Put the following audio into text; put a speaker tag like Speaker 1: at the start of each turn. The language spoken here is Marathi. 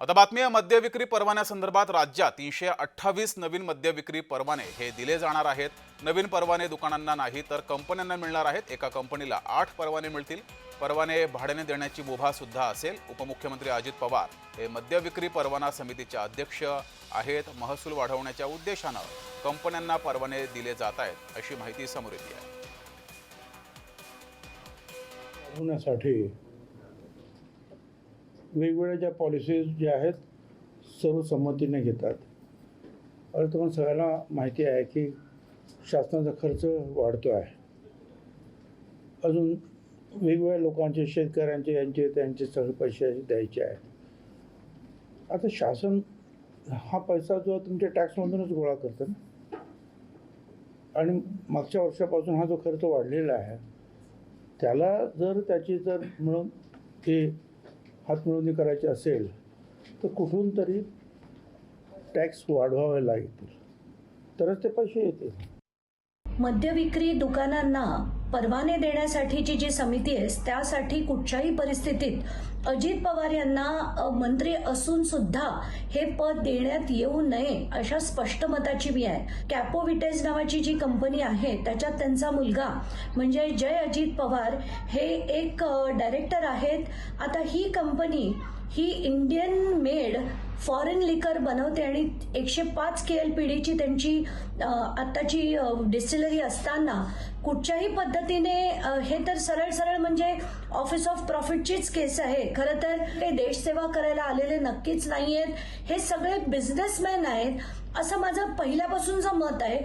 Speaker 1: आता बातमी आहे मद्य विक्री परवान्यासंदर्भात राज्यात तीनशे अठ्ठावीस नवीन मद्य विक्री परवाने हे दिले जाणार आहेत. नवीन परवाने दुकानांना नाही तर कंपन्यांना मिळणार आहेत. एका कंपनीला आठ परवाने मिळतील. परवाने भाड्याने देण्याची मुभा सुद्धा असेल उपमुख्यमंत्री अजित पवार. हे मद्य विक्री परवाना समितीचे अध्यक्ष आहेत महसूल वाढवण्याच्या उद्देशानं कंपन्यांना परवाने दिले जात आहेत अशी माहिती समोर येते आहे.
Speaker 2: वेगवेगळ्या ज्या पॉलिसीज ज्या आहेत सर्व संमतीने घेतात. अरे तुम्हाला सगळ्यांना माहिती आहे की शासनाचा खर्च वाढतो आहे अजून वेगवेगळ्या लोकांचे शेतकऱ्यांचे यांचे त्यांचे सगळे पैसे द्यायचे आहेत. आता शासन हा पैसा जो तुमच्या टॅक्समधूनच गोळा करतं ना. आणि मागच्या वर्षापासून हा जो खर्च वाढलेला आहे त्याला जर त्याची जर म्हणून ते हातमिळवणी करायची असेल तर कुठून तरी टॅक्स वाढवावे लागतील तरच ते पैसे येतील.
Speaker 3: मद्य विक्री दुकानांना परवाने देण्यासाठीची जी समिती आहे त्यासाठी कुठच्याही परिस्थितीत अजित पवार यांना मंत्री असून सुद्धा हे पद देण्यात येऊ नये अशा स्पष्ट मताची मी आहे. कॅपोविटेज नावाची जी कंपनी आहे त्याच्यात त्यांचा मुलगा म्हणजे जय अजित पवार हे एक डायरेक्टर आहेत. आता ही कंपनी ही इंडियन मेड फॉरेन लिकर बनवते आणि एकशे पाच के एल पीडीची त्यांची आत्ताची डिस्टिलरी असताना कुठच्याही पद्धतीने हे तर सरळ सरळ म्हणजे ऑफिस ऑफ प्रॉफिटचीच केस आहे. खरं तर ते देशसेवा करायला आलेले नक्कीच नाहीयेत. हे सगळे बिझनेसमॅन आहेत. असं माझं पहिल्यापासूनचं मत आहे.